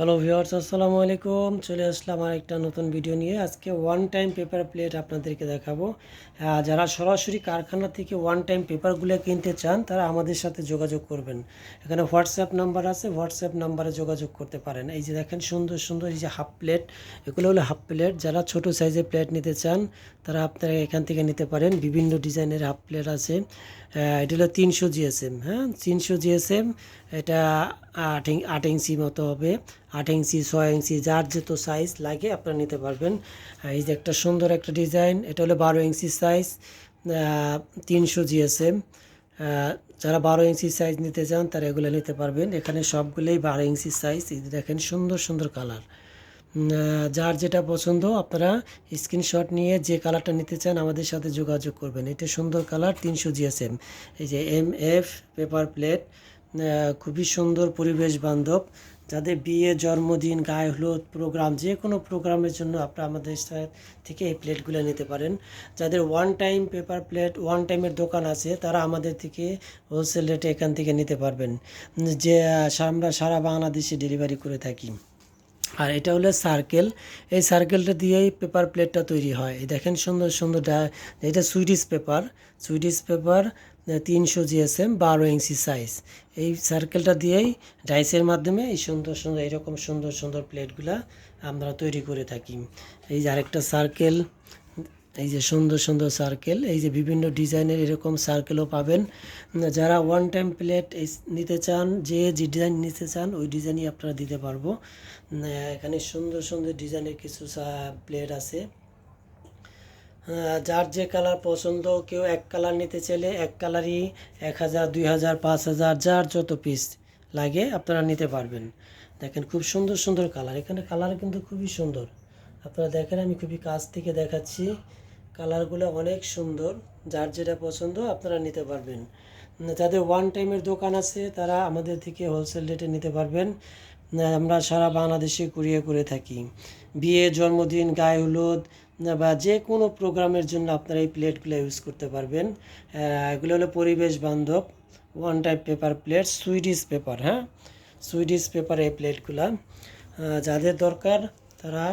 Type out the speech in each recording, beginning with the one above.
Hello viewers আসসালামু আলাইকুম চলে আসলাম আর একটা নতুন ভিডিও নিয়ে। আজকে ওয়ান টাইম পেপার প্লেট আপনাদেরকে দেখাবো। যারা সরাসরি কারখানা থেকে ওয়ান টাইম পেপারগুলো কিনতে চান, তারা আমাদের সাথে যোগাযোগ করবেন। এখানে হোয়াটসঅ্যাপ নাম্বার আছে হোয়াটসঅ্যাপ নাম্বারে যোগাযোগ করতে পারেন। এই যে দেখেন সুন্দর সুন্দর এই যে হাফ প্লেট এগুলো হলো হাফ প্লেট যারা ছোট সাইজের প্লেট নিতে চান, তারা আপনারা এখান থেকে নিতে পারেন। বিভিন্ন ডিজাইনের হাফ প্লেট আছে। এটা হলো তিনশো জিএসএম হ্যাঁ? তিনশো জিএসএম এটা আট আট ইঞ্চি মতো হবে। আট ইঞ্চি, ছয় ইঞ্চি, যার যত সাইজ লাগে আপনারা নিতে পারবেন। এই যে একটা সুন্দর একটা ডিজাইন এটা হলো বারো ইঞ্চি সাইজ তিনশো জিএসএম যারা বারো ইঞ্চি সাইজ নিতে চান, তারা এগুলো নিতে পারবেন। এখানে সবগুলোই বারো ইঞ্চি সাইজ দেখেন সুন্দর সুন্দর কালার যার যেটা পছন্দ, আপনারা স্ক্রিনশট নিয়ে যে কালারটা নিতে চান, আমাদের সাথে যোগাযোগ করবেন। এটা সুন্দর কালার তিনশো জিএসএম এই যে এম এফ পেপার প্লেট খুবই সুন্দর পরিবেশ বান্ধব। যাদের বিয়ে, জন্মদিন, গায়ে হলুদ প্রোগ্রাম যে কোনো প্রোগ্রামের জন্য আপনারা আমাদের থেকে এই প্লেটগুলো নিতে পারেন। যাদের one time paper plate one টাইমের দোকান আছে, তারা আমাদের থেকে হোলসেল রেটে এখান থেকে নিতে পারবেন। যে আমরা সারা বাংলাদেশে ডেলিভারি করে থাকি। আর এটা হলো সার্কেল এই সার্কেলটা দিয়েই পেপার প্লেটটা তৈরি হয়। দেখেন সুন্দর সুন্দর, এটা সুইডিশ পেপার সুইডিশ পেপার তিনশো জিএসএম বারো ইঞ্চি সাইজ এই সার্কেলটা দিয়েই ডাইসের মাধ্যমে এই সুন্দর সুন্দর, এরকম সুন্দর সুন্দর প্লেটগুলা আমরা তৈরি করে থাকি। এই যে আরেকটা সার্কেল এই যে সুন্দর সুন্দর সার্কেল এই যে বিভিন্ন ডিজাইনের এরকম সার্কেলও পাবেন। যারা ওয়ান টাইম প্লেট নিতে চান, যে যে ডিজাইন নিতে চান, ওই ডিজাইনই আপনারা দিতে পারব। এখানে সুন্দর সুন্দর ডিজাইনের কিছু প্লেট আছে। যার যে কালার পছন্দ, কেউ এক কালার নিতে চাইলে এক কালারই এক হাজার, দুই হাজার, পাঁচ হাজার, যার যত পিস লাগে আপনারা নিতে পারবেন। দেখেন খুব সুন্দর সুন্দর কালার। এখানে কালার কিন্তু খুবই সুন্দর। আপনারা দেখেন, আমি খুবই কাছ থেকে দেখাচ্ছি। কালারগুলো অনেক সুন্দর। যার যেটা পছন্দ, আপনারা নিতে পারবেন। যাদের ওয়ান টাইমের দোকান আছে, তারা আমাদের থেকে হোলসেল রেটে নিতে পারবেন। আমরা সারা বাংলাদেশে কুরিয়ে করে থাকি। বিয়ে, জন্মদিন, গায়ে হলুদ বা যে কোনো প্রোগ্রামের জন্য আপনারা এই প্লেটগুলো ইউজ করতে পারবেন। এগুলো হলো পরিবেশ বান্ধব one type paper plate Swedish paper হ্যাঁ? সুইডিশ পেপার এই প্লেটগুলো। যাদের দরকার তারা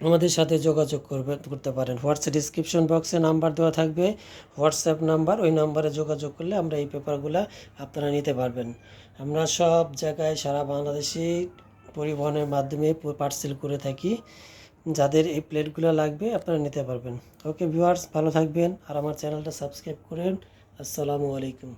আমাদের সাথে যোগাযোগ করবে করতে পারেন। হোয়াটসঅ্যাপ ডিসক্রিপশন বক্সে নাম্বার দেওয়া থাকবে। হোয়াটসঅ্যাপ নাম্বার ওই নাম্বারে যোগাযোগ করলে আমরা এই পেপারগুলো আপনারা নিতে পারবেন। আমরা সব জায়গায় সারা বাংলাদেশে পরিবহনের মাধ্যমে পার্সেল করে থাকি। যাদের এই প্লেটগুলো লাগবে আপনারা নিতে পারবেন। ওকে ভিউয়ার্স ভালো থাকবেন। আর আমার চ্যানেলটা সাবস্ক্রাইব করেন। আসসালামু আলাইকুম।